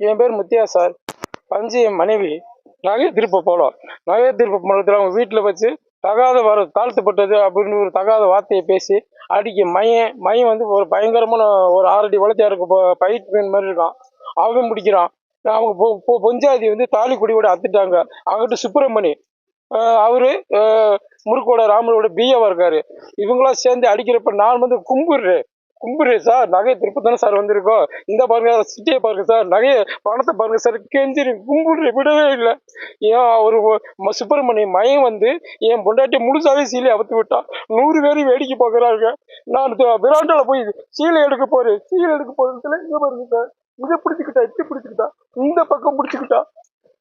என் பேர் முத்தியா சார். பஞ்சு என் மனைவி. நகை திருப்ப போகலாம் நகை திருப்ப போனதுல அவங்க வீட்டில் வச்சு தகாத வர தாழ்த்தப்பட்டது அப்படின்னு ஒரு தகாத வார்த்தையை பேசி அடிக்க மையன் மையன் வந்து ஒரு பயங்கரமான ஒரு ஆறடி வளர்த்தியா இருக்க பயிர் மீன் மாதிரி இருக்கான். அவன் முடிக்கிறான் அவங்க பொஞ்சாதி வந்து தாலி அத்துட்டாங்க. அங்கிட்டு சுப்பிரமணி அவர் அவரு முறுக்கோட ராமரோட பிஏவா இருக்காரு. இவங்களாம் சேர்ந்து அடிக்கிறப்ப நான் வந்து கும்பிடுறேன் கும்பிடுறேன் சார் நகை திருப்பி தானே சார் வந்திருக்கோம். இந்த பாருங்க சிட்டியை பாருங்க சார் நகையை பணத்தை பாருங்க சார் கெஞ்சிரு கும்பிடுறேன். விடவே இல்லை. ஏன் அவர் சுப்பிரமணிய மயம் வந்து என் பொண்டாட்டி முழுசாவே சீலை அவுத்து விட்டான் நூறு பேரும் வேடிக்கை பார்க்குறாங்க நான் விராண்டால போய் சீலை எடுக்க போறேன். சீலை எடுக்க போறதுல இங்க பாருங்க சார் இதை பிடிச்சிக்கிட்டா இப்படி பிடிச்சிக்கிட்டா? இந்த பக்கம் பிடிச்சிக்கிட்டா?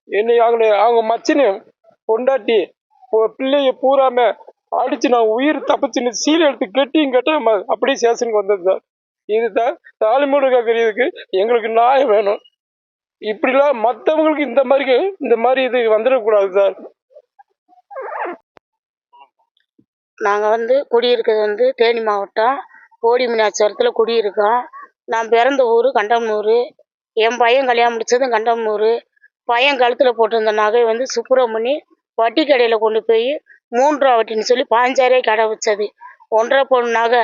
என்னை அவங்க அவங்க மச்சினு பொண்டாட்டி பிள்ளைய பூராம அடிச்சு நான் உயிர் தப்பிச்சுன்னு சீலை எடுத்து கெட்டியும் கட்ட அப்படியே ஸ்டேஷனுக்கு வந்தது சார். இதுதான் தாலிமூடு கேட்குறதுக்கு எங்களுக்கு நியாயம் வேணும். இப்படிலாம் மற்றவங்களுக்கு இந்த மாதிரி இந்த மாதிரி இது வந்துடக்கூடாது சார். நாங்கள் வந்து குடியிருக்கிறது வந்து தேனி மாவட்டம். கோடி மீனாட்சிபுரத்தில் குடியிருக்கோம். நான் பிறந்த ஊர் கண்டமனூர். என் பையன் கல்யாணம் முடிச்சதும் கண்டமனூர். பையன் கழுத்தில் போட்டிருந்த நகை வந்து சுப்பிரமணி வட்டி கடையில் கொண்டு போய் மூன்றரை வட்டின்னு சொல்லி பாஞ்சாரே கடை வச்சது. ஒன்றரை பொண்ணு நகை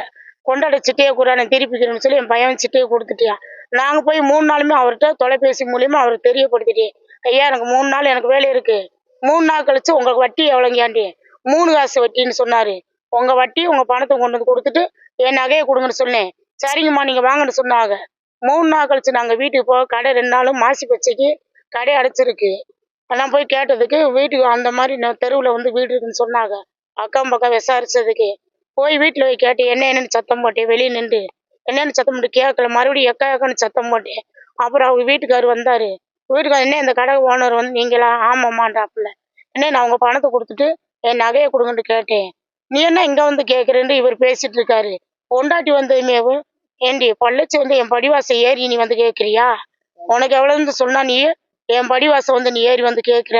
கொண்டாட சிட்டையை கூட திருப்பிக்கிறேன்னு சொல்லி என் பையன் சிட்டையை கொடுத்துட்டியான் நாங்கள் போய் மூணு நாளுமே அவர்கிட்ட தொலைபேசி மூலியமாக அவருக்கு தெரியப்படுத்திட்டேன். ஐயா எனக்கு மூணு நாள் எனக்கு வேலை இருக்குது மூணு நாள் கழிச்சு உங்களுக்கு வட்டி எவ்வளோங்கியாண்டி மூணு காசு வட்டின்னு சொன்னார். உங்கள் வட்டி உங்கள் பணத்தை கொண்டு வந்து கொடுத்துட்டு என் நகையை கொடுங்கன்னு சொன்னேன். சரிங்கம்மா நீங்கள் வாங்கன்னு சொன்னாங்க. மூணு நாள் கழிச்சு நாங்கள் வீட்டுக்கு போக கடை ரெண்டு நாளும் மாசி பச்சைக்கு கடை அடைச்சிருக்கு. நான் போய் கேட்டதுக்கு வீட்டுக்கு அந்த மாதிரி நான் தெருவில் வந்து வீடு இருக்குன்னு சொன்னாங்க. அக்கம் பக்கம் விசாரிச்சதுக்கு போய் வீட்டில் போய் கேட்டு என்ன என்னன்னு சத்தம் போட்டேன் வெளியே நின்று என்னன்னு சத்தம் போட்டு கேட்கல மறுபடியும் எக்கா எக்கான்னு சத்தம் போட்டேன் அப்புறம் அவங்க வீட்டுக்கார் வந்தார். வீட்டுக்கார் என்ன இந்த கடை ஓனர் வந்து நீங்களா? ஆமாம்மான்றாப்புல. என்ன நான் அவங்க பணத்தை கொடுத்துட்டு என் நகையை கொடுங்கன்னு கேட்டேன். நீ என்ன இங்கே வந்து கேட்குறேன்னு இவர் பேசிட்டு இருக்காரு. பொண்டாட்டி வந்ததுமேவும் ஏண்டி பள்ளச்சி வந்து என் படிவாசை ஏறி நீ வந்து கேட்குறியா உனக்கு எவ்வளோன்னு சொன்னா நீ என் படிவாசம் வந்து நீ ஏறி வந்து கேட்குற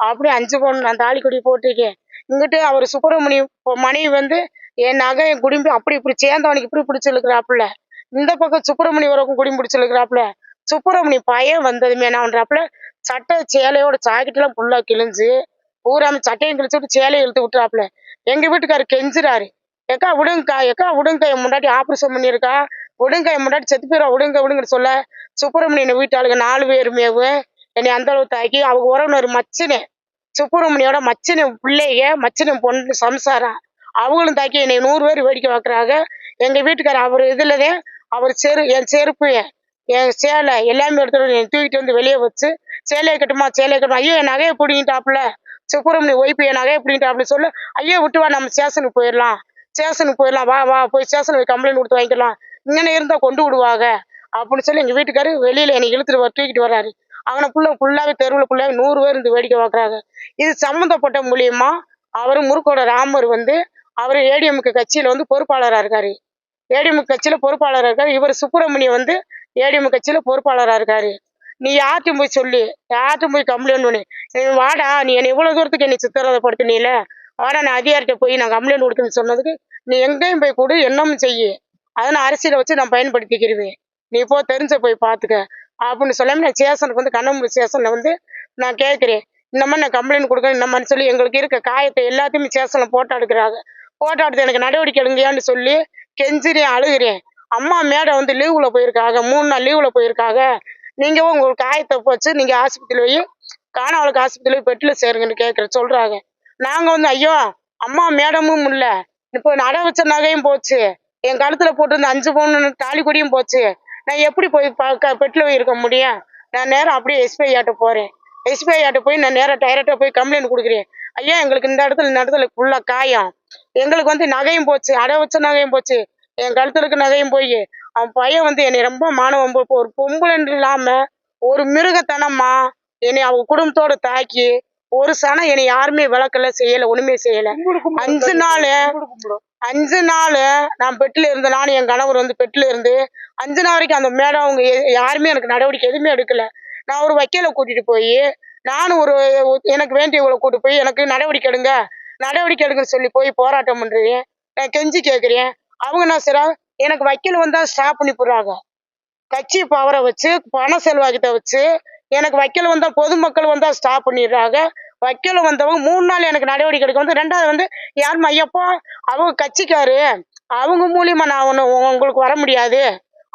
அப்படி அஞ்சு பவுன் நான் தாலிக்குடி போட்டிருக்கேன். இங்கிட்டு அவர் சுப்பிரமணியம் மனைவி வந்து என் நகை என் குடும்பி அப்படி இப்படி சேர்ந்தவனுக்கு இப்படி பிடிச்சிருக்கிறாப்புல இந்த பக்கம் சுப்பிரமணி வரைக்கும் குடி பிடிச்சிருக்கிறாப்புல சுப்பிரமணி பையன் வந்ததுமே என்ன பண்றாப்புல? சட்டை சேலையோட ஜாக்கெட்லாம் ஃபுல்லாக கிழிஞ்சு பூராம சட்டையும் கிழிச்சு விட்டு சேலையை இழுத்து விட்டுறாப்புல. எங்கள் வீட்டுக்காரர் கெஞ்சுறாரு. எக்கா விடுங்கக்கா எக்கா விடுங்க என் முன்னாடி ஆப்ரேஷன் பண்ணியிருக்கா. விடுங்க என் முன்னாடி செத்து போயிடா விடுங்க விடுங்கன்னு சொல்ல. சுப்பிரமணியன் வீட்டாளுங்க நாலு பேருமேவு. என்னை அந்த அளவு தாக்கி அவங்க உறவினர் மச்சனே சுப்பிரமணியோட மச்சனை பிள்ளைய மச்சனை பொண்ணு சம்சாரம் அவங்களும் தாக்கி என்னை நூறு பேர் வேடிக்கை பார்க்குறாங்க எங்கள் வீட்டுக்கார அவர் இதுலதே அவர் செரு என் செருப்பு என் சேலை எல்லாமே எடுத்துகிட்டு என்னை தூக்கிட்டு வந்து வெளியே வச்சு சேலையை கட்டுமா சேலையை கட்டுமா ஐயோ என் நகையை பிடிங்கிட்டாப்புல. சுப்பிரமணி ஒய்ப்பு என் நகையை பிடிங்கிட்டாப்புல சொல்லு ஐயோ விட்டு வா நம்ம ஸ்டேஷனுக்கு போயிடலாம். ஸ்டேஷனுக்கு போயிடலாம் வா வா போய் ஸ்டேஷனுக்கு கம்ப்ளைண்ட் கொடுத்து வாங்கிக்கலாம். இங்கே இருந்தால் கொண்டு விடுவாங்க. அப்படின்னு சொல்லி எங்கள் வீட்டுக்காரு வெளியில் என்னை இழுத்துட்டு வர தூக்கிட்டு வர்றாரு. அவனை ஃபுல்லாக ஃபுல்லாவே தெருவில் நூறு பேர் இருந்து வேடிக்கை பார்க்குறாங்க இது சம்மந்தப்பட்ட மூலியமா அவர் முறுக்கோட ராமர் வந்து அவர் ஏடிஎம்க்கு கட்சியில் வந்து பொறுப்பாளராக இருக்காரு. ஏடிஎம் கட்சியில் பொறுப்பாளராக இருக்காரு. இவர் சுப்பிரமணியம் வந்து ஏடிஎம் கட்சியில் பொறுப்பாளராக இருக்காரு. நீ யார்ட்டும் போய் சொல்லு. யார்ட்டும் போய் கம்ப்ளைண்ட் பண்ணு. நீ வாடா நீ என்னை இவ்வளோ தூரத்துக்கு என்னை சித்திரவதைப்படுத்தினீல. வாடா நான் அதிகாரிட்ட போய் நான் கம்ப்ளைண்ட் கொடுக்குன்னு சொன்னதுக்கு நீ எங்கேயும் போய் கொடு என்னமும் செய்யு. அதை நான் அரசியலை வச்சு நான் பயன்படுத்திக்கிருவேன் நீ போ தெரிஞ்ச போய் பார்த்துக்க அப்படின்னு சொல்லாமல் நான் சேசனுக்கு வந்து கண்ணம்புரி ஸ்டேஷனில் வந்து நான் கேட்குறேன் இந்த மாதிரி நான் கம்ப்ளைண்ட் கொடுக்குறேன் இந்த மாதிரி சொல்லி எங்களுக்கு இருக்க காயத்தை எல்லாத்தையுமே ஸ்டேஷனில் போட்டோ எடுக்கிறாங்க போட்டோ எடுத்து எனக்கு நடவடிக்கை எடுங்கயான்னு சொல்லி கெஞ்சிறேன் அழுகிறேன். அம்மா மேடம் வந்து லீவில் போயிருக்காங்க மூணு நாள் லீவில் போயிருக்காங்க. நீங்கள் உங்களுக்கு காயத்தை போச்சு நீங்கள் ஆஸ்பத்திரியில் போய் காணவளுக்கு ஆஸ்பத்திரியில் போய் பெட்டில் சேருங்கன்னு கேட்குற சொல்கிறாங்க நாங்கள் வந்து ஐயோ அம்மா மேடமும் இல்லை. இப்போ நட வச்ச நகையும் போச்சு. என் கழுத்தில் போட்டிருந்த அஞ்சு பவுன் தாலி கொடியும் போச்சு. நான் எப்படி போய் பார்க்க பெட்டில் போய் இருக்க முடியும்? நான் நேரம் அப்படியே எஸ்பிஐ ஆட்ட போகிறேன் எஸ்பிஐ ஆட்ட போய் நான் நேராக டைரக்டாக போய் கம்ப்ளைண்ட் கொடுக்குறேன். ஐயா எங்களுக்கு இந்த இடத்துல இந்த இடத்துல ஃபுல்லாக காயம். எங்களுக்கு வந்து நகையும் போச்சு. அடை வச்ச நகையும் போச்சு. என் கழுத்துல இருக்க நகையும் போய். அவன் பையன் வந்து என்னை ரொம்ப மானவம் ஒரு பொம்பளைன்னு இல்லாம ஒரு மிருகத்தனமா என்னை அவங்க குடும்பத்தோட தாக்கி ஒரு சனம் என்னை யாருமே விளக்கல செய்யல ஒண்ணுமே செய்யல. அஞ்சு நாள் அஞ்சு நாள் நான் பெட்டில் இருந்த நானும் என் கணவர் வந்து பெட்டில் இருந்து அஞ்சு நாள் வரைக்கும் அந்த மேடம் அவங்க யாருமே எனக்கு நடவடிக்கை எதுவுமே எடுக்கல. நான் ஒரு வக்கீலை கூட்டிகிட்டு போய் நானும் ஒரு எனக்கு வேண்டியவங்களை கூட்டி போய் எனக்கு நடவடிக்கை எடுங்க நடவடிக்கை எடுங்கன்னு சொல்லி போய் போராட்டம் பண்ணுறேன் நான் கெஞ்சி கேட்குறேன் அவங்க என்ன செய்கிறாங்க எனக்கு வக்கீல் வந்தால் ஸ்டாப் பண்ணி போடுறாங்க. கட்சி பவரை வச்சு பண செல்வாக்கத்தை வச்சு எனக்கு வக்கீல் வந்தால் பொதுமக்கள் வந்தால் ஸ்டாப் பண்ணிடுறாங்க. வக்கீல் வந்தவங்க மூணு நாள் எனக்கு நடவடிக்கை எடுக்க வந்து ரெண்டாவது வந்து யாரும்மா ஐயப்பா அவங்க கட்சிக்காரு. அவங்க மூலியமா நான் ஒன்று உங்களுக்கு வர முடியாது.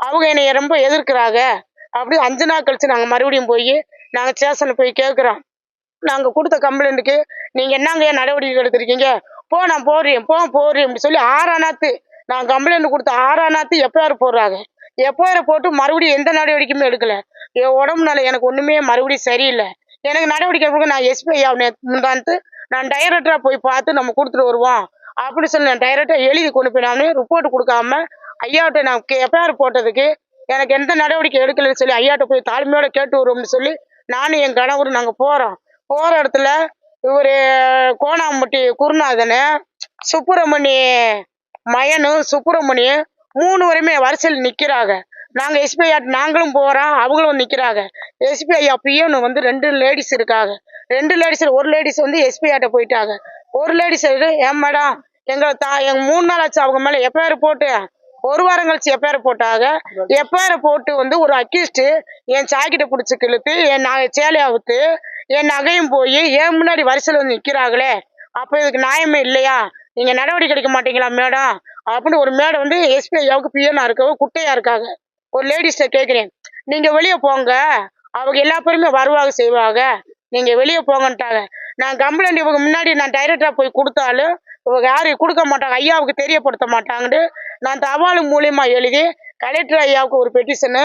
அவங்க என்னை ரொம்ப எதிர்க்கிறாங்க. அப்படி அஞ்சு நாள் கழிச்சு நாங்கள் மறுபடியும் போய் நாங்கள் ஸ்டேஷனில் போய் கேட்குறோம் நாங்கள் கொடுத்த கம்ப்ளைண்ட்டுக்கு நீங்கள் என்னங்க ஏன் நடவடிக்கை எடுத்திருக்கீங்க? போ நான் போறேன் போ போறேன் அப்படி சொல்லி ஆறானாத்து நான் கம்ப்ளைண்ட் கொடுத்த ஆறானாத்து எஃப்ஐஆர் போடுறாங்க. எஃப்ஐஆர் போட்டு மறுபடியும் எந்த நடவடிக்கையுமே எடுக்கல. என் உடம்புனால எனக்கு ஒன்றுமே மறுபடியும் சரியில்லை. எனக்கு நடவடிக்கை கொடுக்க நான் எஸ்பிஐ முந்தாந்து நான் டைரக்டராக போய் பார்த்து நம்ம கொடுத்துட்டு வருவோம். அப்படி சொல்லி நான் டைரக்டாக எழுதி கொண்டு போய் ரிப்போர்ட் கொடுக்காம ஐயாட்ட நான் எஃப்ஐஆர் போட்டதுக்கு எனக்கு எந்த நடவடிக்கை எடுக்கலைன்னு சொல்லி ஐயாட்ட போய் தாழ்மையோட கேட்டு வருவோம்னு சொல்லி நானும் என் கணவரும் நாங்கள் போகிறோம் போகிற இடத்துல இவர் கோணாம்பட்டி குருநாதனு சுப்பிரமணி மயனு சுப்பிரமணி மூணு வரையுமே வரிசையில் நிற்கிறாங்க நாங்கள் எஸ்பிஐ நாங்களும் போகிறோம் அவங்களும் நிற்கிறாங்க எஸ்பிஐ அப்பயும் வந்து ரெண்டு லேடிஸ் இருக்காங்க. ரெண்டு லேடிஸில் ஒரு லேடிஸ் வந்து எஸ்பிஐ ஆட்ட போயிட்டாங்க. ஒரு லேடிஸ் ஏன் மேடம் எங்களை தா எங்க மூணு நாள் ஆச்சு அவங்க மேலே எஃப்ஐஆர் போட்டு. ஒரு வாரம் கழிச்சு எஃப்ஐஆர் போட்டாங்க. எஃப்ஐஆர் போட்டு வந்து ஒரு அக்யூஸ்டு என் சாக்கிட்ட பிடிச்சி கிழுத்து என் நகை சேலையை அவுத்து என் நகையும் போய் என் முன்னாடி வரிசையில் வந்து நிற்கிறாங்களே அப்போ இதுக்கு நியாயமே இல்லையா? நீங்கள் நடவடிக்கை எடுக்க மாட்டீங்களா மேடம்? அப்படின்னு ஒரு மேடம் வந்து எஸ்பிஐயாவுக்கு பிஎன்னா இருக்கவோ குட்டையாக இருக்காங்க. ஒரு லேடிஸ்ட கேட்குறேன் நீங்க வெளியே போங்க. அவங்க எல்லா பேருமே வருவாங்க செய்வாங்க. நீங்க வெளியே போங்கன்ட்டாங்க. நான் கம்ப்ளைண்ட் இவங்க முன்னாடி நான் டைரக்டா போய் கொடுத்தாலும் இவங்க யாரும் கொடுக்க மாட்டாங்க. ஐயாவுக்கு தெரியப்படுத்த மாட்டாங்கன்னு நான் தபால் மூலியமா எழுதி கலெக்டர் ஐயாவுக்கு ஒரு பெட்டிஷனு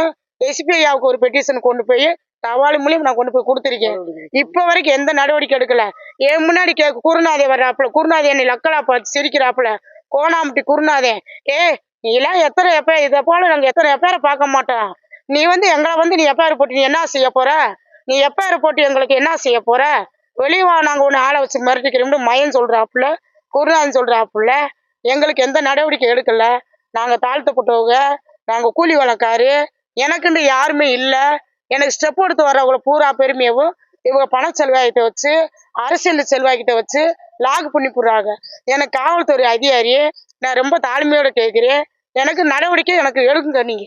எஸ்பி ஐயாவுக்கு ஒரு பெட்டிஷன் கொண்டு போய் தபால் மூலியம் நான் கொண்டு போய் கொடுத்துருக்கேன். இப்போ வரைக்கும் எந்த நடவடிக்கை எடுக்கல. என் முன்னாடி கேட்க குருநாதே வர்றாப்புல குருநாதே என்னை லக்கலா பார்த்து சிரிக்கிறாப்புல கோணாம்பட்டி குருநாதே ஏ நீ எல்லாம் எத்தனை எப்ப இதை போல நாங்கள் எத்தனை எப்பேரை பார்க்க மாட்டோம் நீ வந்து எங்களை வந்து நீ எப்பேர் போட்டு நீ என்ன செய்ய போற? நீ எப்பேர் போட்டு எங்களுக்கு என்ன செய்ய போற? வெளியவா நாங்கள் ஒன்று ஆளை வச்சு மிரட்டிக்கிறோம்னு மயன் சொல்றாப்புல குருநாதன் சொல்றாப்புல. எங்களுக்கு எந்த நடவடிக்கை எடுக்கல. நாங்கள் தாழ்த்தப்பட்டவங்க நாங்கள் கூலி வேலைக்காரு. எனக்குன்னு யாருமே இல்லை. எனக்கு ஸ்டெப் எடுத்து வர்றவங்கள பூரா பெருமையவும் இவங்க பண செல்வாயத்தை வச்சு அரசியல் செல்வாய்கிட்ட வச்சு லாக் பண்ணி போடுறாங்க. எனக்கு காவல்துறை அதிகாரி நான் ரொம்ப தாழ்மையோட கேட்குறேன் எனக்கு நடவடிக்கை எனக்கு எடுக்குங்க நீங்க.